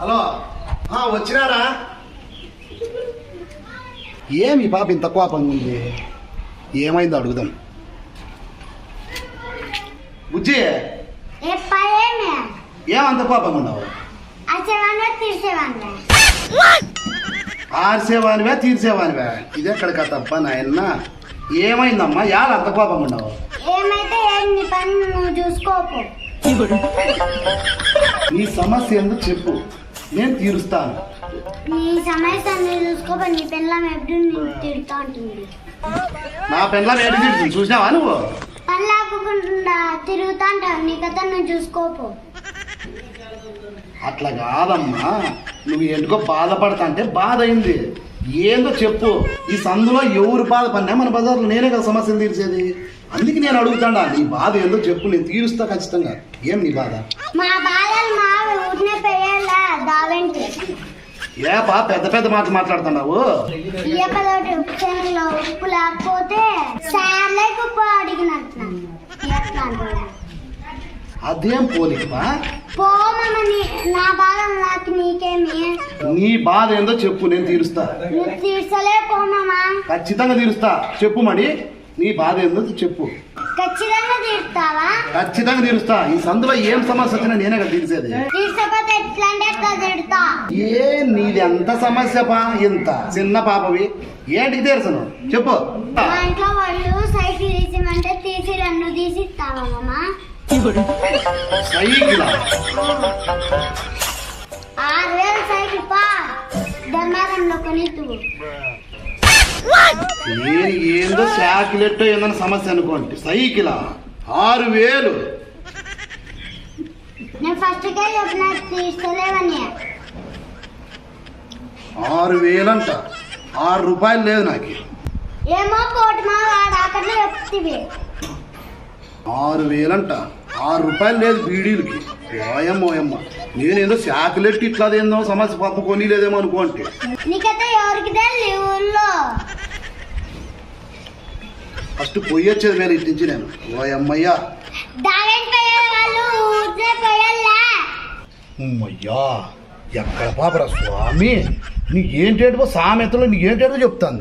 Hello. వచ్చినారా? ఏమి పాప ఇంత కోపంగా ఉంది? ఏమైందో అడుగుదాం. బుజ్జి. ఏమంత కోపంగా తీర్చేవాన్వే ఆర్సేవానివే తీర్చేవానివే ఇదెక్కడ కథప్ప నాయన్న ఏమైందమ్మా? యాడ అంత కోపంగా ఏం నీ సమస్య ఏందో చెప్పు. నేను తీరుస్తాను. నీ సమస్య నువ్వు చూసుకోపో నీ పిల్లం ఎప్పుడు తిడుతూ ఉంటుంది నా పెండ్లం ఏంటి తీరుతుంది చూసినావా నువ్వు? పని లేకుండా తిరుగుతా నీ కథ నువ్వు చూసుకోపు. అట్లా కాదమ్మా. నువ్వు ఎందుకో బాధపడతా అంటే బాధ అయింది ఏందో చెప్పు. ఈ సందులో ఎవరు బాధపడినా మన బజార్లో నేనే కదా సమస్యలు తీర్చేది. అందుకే నేను అడుగుతాడా నీ బాధ ఏందో చెప్పు. నేను తీరుస్తా ఖచ్చితంగా. ఏం నీ బాధ? మా బాధలు మా ఊరినే దావెంటి ఏపా పెద్ద పెద్ద మాటలు మాట్లాడుతున్నావు? ఉప్పు లేకపోతే ఉప్పు అడిగినట్టు అదేం పోలికపా పోమని నా బాధ నాకు నీకేమి? నీ బాధ ఏందో చెప్పు నేను తీరుస్తా. నువ్వు తీర్చలే పోమమ్మా ఖచ్చితంగా తీరుస్తా. చెప్పు మడి నీ బాధ ఏందో చెప్పు. ఖచ్చితంగా తీరుతావా ఖచ్చితంగా తీరుస్తా. ఈ సందులో ఏం సమస్య వచ్చినా నేనే కదా తీర్చేది. తీర్చకపోతే ఎట్లా అంటే ఎట్లా తిడతా ఏ నీది ఎంత సమస్య పా? ఇంత. చిన్న పాపవి. ఏంటికి తీర్చను? చెప్పు. మా ఇంట్లో వాళ్ళు సైకిల్ తీసిమంటే తీసి రెండు తీసి ఇస్తావా మామ? సైకిల్? ఆరు వేలు సైకిల్ పా. ధర్మారంలో కొనిద్దు నేను ఏందో ఏందని సమస్య అనుకోండి. సైకిల్? ఆరు వేలు. ఆరు వేలంట. ఆరు రూపాయలు లేదు నాకు. ఆరు వేలంట. ఆరు రూపాయలు లేదు బీడీలకి. ఓయమ్మ ఓయమ్మ నేనేందో శాకిలెట్ ఇట్లాదేందో సమస్య పాప కొని లేదేమో అనుకోండి నీకైతే ఫస్ట్ పొయ్యి వచ్చేది వేరే ఇటు నుంచి నేను. ఓ అమ్మయ్యా. అమ్మయ్యా ఎక్కడ పాపరా స్వామి? నీకేంటేటో సామెతలో నీకేంటేటో చెప్తాను